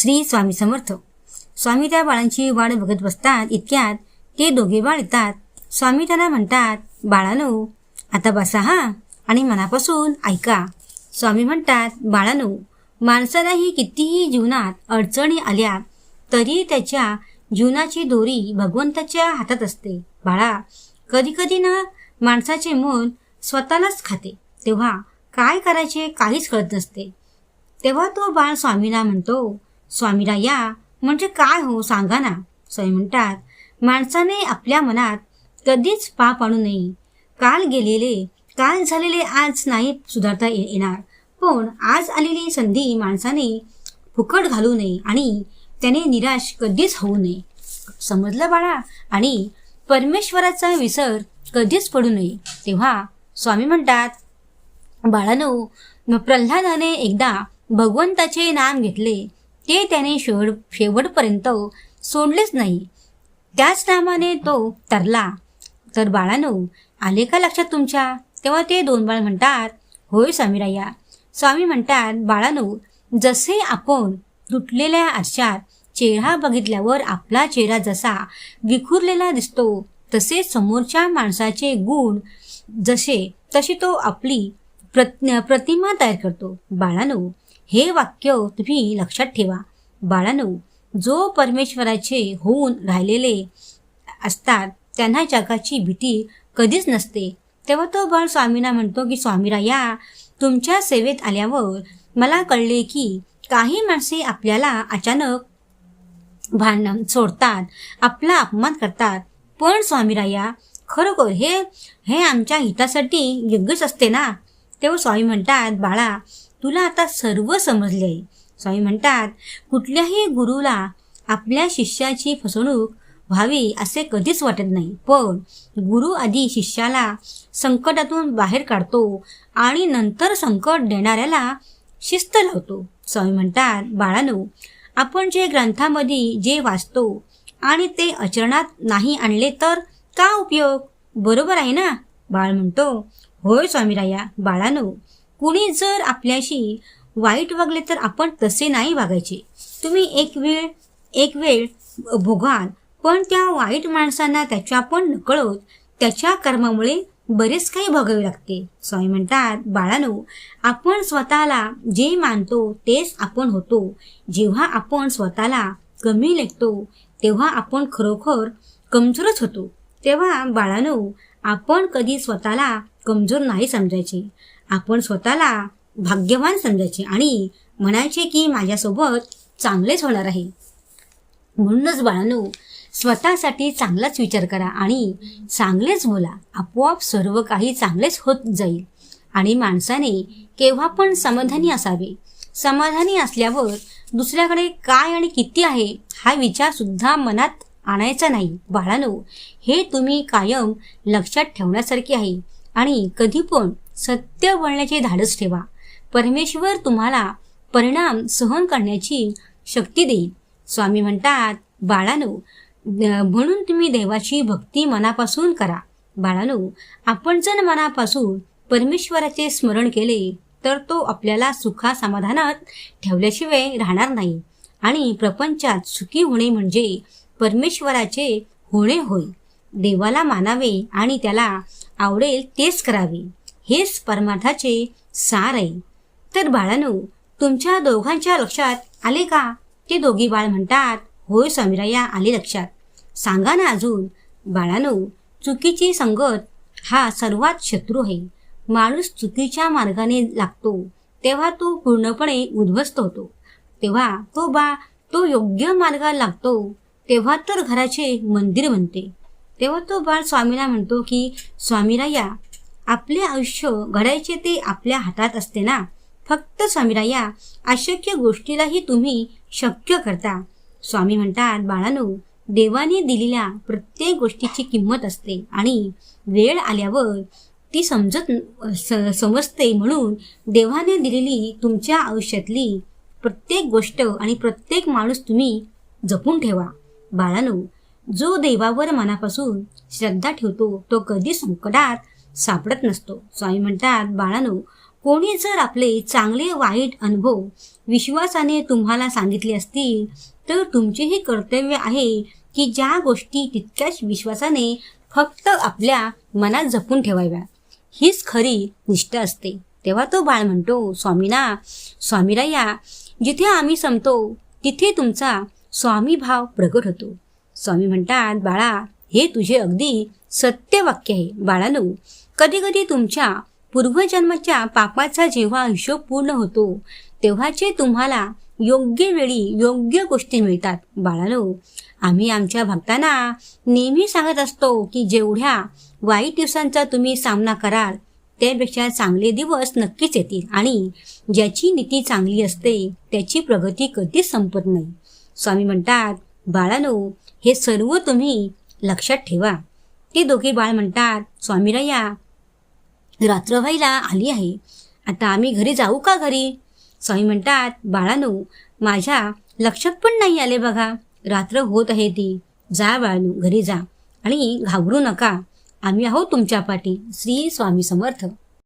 श्री स्वामी समर्थ. स्वामी त्या बाळांची वाट बघत बसतात इतक्यात ते दोघे बाळ येतात. स्वामी त्यांना म्हणतात बाळानो आता बसा हा आणि मनापासून ऐका. स्वामी म्हणतात बाळानो माणसालाही कितीही जीवनात अडचणी आल्या तरी त्याच्या जीवनाची दोरी भगवंताच्या हातात असते. बाळा कधी कधी ना माणसाचे मन स्वतःलाच खाते. तेव्हा काय करायचे काहीच कळत नसते. तेव्हा तो बाळ स्वामीला म्हणतो स्वामीला या म्हणजे काय हो सांगा ना. स्वामी म्हणतात माणसाने आपल्या मनात कधीच पाप आणू नये. काल गेलेले काल झालेले आज नाही सुधारता येणार. पण आज आलेली संधी माणसाने फुकट घालू नये आणि त्याने निराश कधीच होऊ नये. समजलं बाळा? आणि परमेश्वराचा विसर कधीच पडू नये. तेव्हा स्वामी म्हणतात बाळानो प्रल्हादाने एकदा भगवंताचे नाम घेतले. ते त्याने शेवट शेवटपर्यंत सोडलेच नाही. त्याच नामाने तो तरला. तर बाळानो आले का लक्षात तुमच्या? तेव्हा ते दोन बाळ म्हणतात होय स्वामीराया. स्वामी म्हणतात बाळानो जसे आपण तुटलेल्या आरशात चेहरा बघितल्यावर आपला चेहरा जसा विखुरलेला दिसतो तसे समोरच्या माणसाचे गुण जसे तशी तो आपली प्रत प्रतिमा तयार करतो. बाळानो हे वाक्य तुम्ही लक्षात ठेवा. बाळानो जो परमेश्वराचे होऊन राहिलेले असतात त्यांना जगाची भीती कधीच नसते. तेव्हा तो बाळ स्वामींना म्हणतो की स्वामीराया तुमच्या सेवेत आल्यावर मला कळले की काही माणसे आपल्याला अचानक भांडण सोडतात आपला अपमान करतात. पण स्वामीराया खरोखर हे हे आमच्या हितासाठी योग्यच असते ना? तेव्हा स्वामी म्हणतात बाळा तुला आता सर्व समजले. आहे स्वामी म्हणतात कुठल्याही गुरुला आपल्या शिष्याची फसवणूक व्हावी असे कधीच वाटत नाही. पण गुरु आधी शिष्याला संकटातून बाहेर काढतो आणि नंतर संकट देणाऱ्याला शिस्त लावतो. स्वामी म्हणतात बाळानो आपण जे ग्रंथामध्ये जे वाचतो आणि ते आचरणात नाही आणले तर का उपयोग? बरोबर आहे ना? बाळ म्हणतो होय स्वामीराया बाळानो कुणी जर आपल्याशी वाईट वागले तर आपण तसे नाही वागायचे. तुम्ही एक वेळ एक वेळ भोगाल पण त्या वाईट माणसांना त्याच्या पण नकळत त्याच्या कर्मामुळे बरेच काही भोगावे लागते. स्वामी म्हणतात बाळानो आपण स्वतःला जे मानतो तेच आपण होतो. जेव्हा आपण स्वतःला कमी लेखतो तेव्हा आपण खरोखर कमजोरच होतो. तेव्हा बाळानो आपण कधी स्वतःला कमजोर नाही समजायचे. आपण स्वतःला भाग्यवान समजायचे आणि म्हणायचे की माझ्यासोबत चांगलेच होणार आहे. म्हणूनच बाळानो स्वतःसाठी चांगलाच विचार करा आणि चांगलेच बोला. आपोआप सर्व काही चांगलेच होत जाईल. आणि माणसाने केव्हा पण समाधानी असावे. समाधानी असल्यावर दुसऱ्याकडे काय आणि किती आहे हा विचार सुद्धा मनात आणायचा नाही. बाळानो हे तुम्ही कायम लक्षात ठेवण्यासारखे आहे. आणि कधी पण सत्य बोलण्याचे धाडस ठेवा. परमेश्वर तुम्हाला परिणाम सहन करण्याची शक्ती देईल. स्वामी म्हणतात बाळानो म्हणून तुम्ही देवाची भक्ती मनापासून करा. बाळानो आपण जर मनापासून परमेश्वराचे स्मरण केले तर तो आपल्याला सुखा समाधानात ठेवल्याशिवाय राहणार नाही आणि प्रपंचात सुखी होणे म्हणजे परमेश्वराचे होणे होय. देवाला मानावे आणि त्याला आवडेल तेच करावे. हेच परमार्थाचे सार आहे. तर बाळानो तुमच्या दोघांच्या लक्षात आले का? ते दोघी बाळ म्हणतात होय स्वामीराया आले लक्षात. सांगा ना अजून. बाळानो चुकीची संगत हा सर्वात शत्रू आहे. माणूस चुकीच्या मार्गाने लागतो तेव्हा तो पूर्णपणे उद्ध्वस्त होतो. तेव्हा तो बा तो योग्य मार्गाला लागतो तेव्हा तर घराचे मंदिर बनते. तेव्हा तो बाळ स्वामीला म्हणतो की स्वामीराया आपले आयुष्य घडायचे ते आपल्या हातात असते ना? फक्त स्वामीराया अशक्य गोष्टीलाही तुम्ही शक्य करता. स्वामी म्हणतात बाळानो देवाने दिलेल्या प्रत्येक गोष्टीची किंमत असते आणि वेळ आल्यावर ती समजत समजते म्हणून देवाने दिलेली तुमच्या आयुष्यातली प्रत्येक गोष्ट आणि प्रत्येक माणूस तुम्ही जपून ठेवा. बाळानो जो देवावर मनापासून श्रद्धा ठेवतो तो कधी संकटात सापडत नसतो. स्वामी म्हणतात बाळानो कोणी जर आपले चांगले वाईट अनुभव विश्वासाने तुम्हाला सांगितले असतील तर तुमचे हे कर्तव्य आहे की ज्या गोष्टी तितक्याच विश्वासाने फक्त आपल्या मनात जपून ठेवाव्या. हीच खरी निष्ठा असते. तेव्हा तो बाळ म्हणतो स्वामीना स्वामीराया जिथे आम्ही संपतो तिथे तुमचा स्वामी भाव प्रगट होतो. स्वामी म्हणतात बाळा हे तुझे अगदी सत्य वाक्य आहे. बाळानो कधी कधी तुमच्या पूर्वजन्माच्या पापाचा जेव्हा हिशोब पूर्ण होतो तेव्हाचे तुम्हाला योग्य वेळी योग्य गोष्टी मिळतात. बाळालो आम्ही आमच्या भक्तांना नेहमी सांगत असतो की जेवढ्या वाईट दिवसांचा तुम्ही सामना कराल त्यापेक्षा चांगले दिवस नक्कीच येतील आणि ज्याची नीती चांगली असते त्याची प्रगती कधीच संपत नाही. स्वामी म्हणतात बाळानो हे सर्व तुम्ही लक्षात ठेवा. ते दोघे बाळ म्हणतात स्वामीराया रात्र व्हायला आली आहे. आता आम्ही घरी जाऊ का घरी? स्वामी म्हणतात बाळानो माझ्या लक्षात पण नाही आले बघा. रात्र होत आहे ती. जा बाळानू घरी जा आणि घाबरू नका. आम्ही आहोत तुमच्या पाठी. श्री स्वामी समर्थ.